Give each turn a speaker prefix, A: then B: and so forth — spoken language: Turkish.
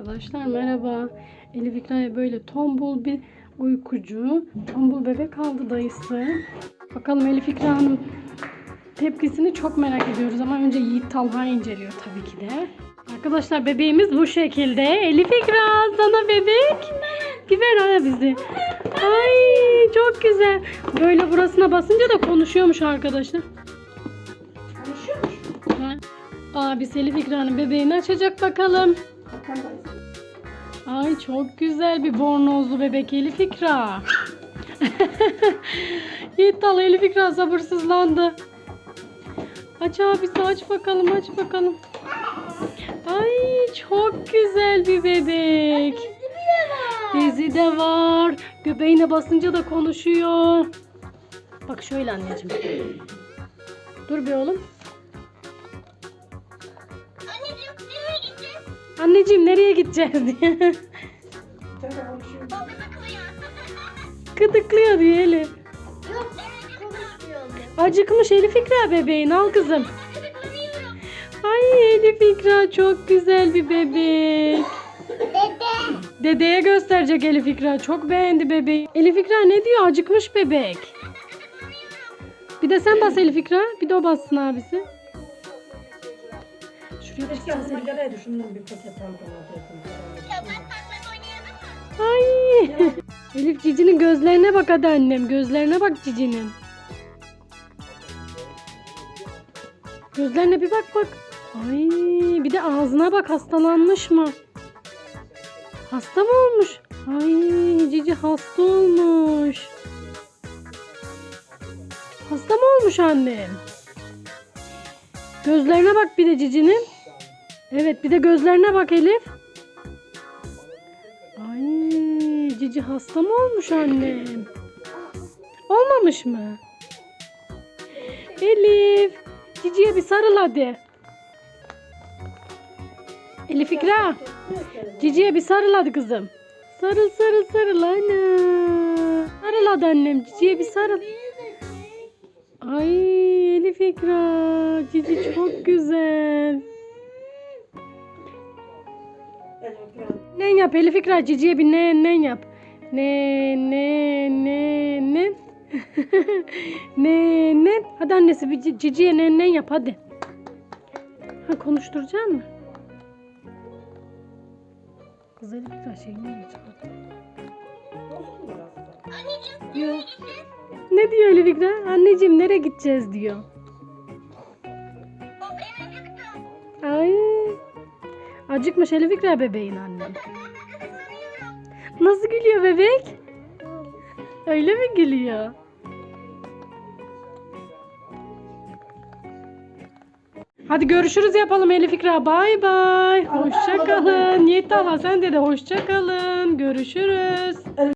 A: Arkadaşlar merhaba. Elif İkra'ya böyle tombul bir uykucu, tombul bebek aldı dayısı. Bakalım Elif İkra'nın tepkisini çok merak ediyoruz ama önce Yiğit Talha inceliyor tabii ki de. Arkadaşlar bebeğimiz bu şekilde. Elif İkra sana bebek. Bir ver ha bizi. Ay çok güzel. Böyle burasına basınca da konuşuyormuş arkadaşlar. Ha. Abi Elif İkra'nın bebeğini açacak bakalım. Ay çok güzel bir bornozlu bebek Elif İkra. Yiğit Talha Elif İkra sabırsızlandı. Aç abisi aç bakalım aç bakalım. Ay çok güzel bir bebek. Bezi de var. Göbeğine basınca da konuşuyor. Bak şöyle anneciğim. Dur bir oğlum. Anneciğim nereye gideceğiz diye. Gıdıklıyor diye Elif.
B: Yok konuşmuyordu.
A: Acıkmış Elif İkra bebeğin al kızım. Ay Elif İkra çok güzel bir bebek.
B: Dede.
A: Dedeye gösterecek Elif İkra. Çok beğendi bebeği. Elif İkra ne diyor? Acıkmış bebek. Bir de sen bas Elif İkra. Bir de o bassın abisi.
C: Keşke aklıma geleydi şundan bir paket alacaktım.
A: Ay. Elif Cici'nin gözlerine bak hadi annem. Gözlerine bak Cici'nin. Gözlerine bir bak bak. Ay bir de ağzına bak hastalanmış mı? Hasta mı olmuş? Ay Cici hasta olmuş. Hasta mı olmuş annem? Gözlerine bak bir de Cici'nin. Evet bir de gözlerine bak Elif. Ay Cici hasta mı olmuş annem? Olmamış mı? Elif. Cici'ye bir sarıl hadi. Elif İkra. Cici'ye bir sarıl hadi kızım. Sarıl sarıl sarıl ana. Sarıl hadi annem. Cici'ye bir sarıl. Ay Elif İkra. Cici çok güzel. Ne yap Elif İkra Cici'ye bir ne ne yap. Ne ne ne ne. ne ne. Hadi annesi bir ci- Cici'ye ne ne yap hadi. Ha konuşturacaksın mı? Kız Elif İkra şeyini çıkarttı? Yok. Ne diyor Elif İkra? Anneciğim nereye gideceğiz diyor. Ay. Acıkmış Elif İkra bebeğin annem. Nasıl gülüyor bebek? Öyle mi gülüyor? Hadi görüşürüz yapalım Elif İkra. Bay bay. Hoşça kalın. Yiğit Talha sen de de hoşça kalın. Görüşürüz.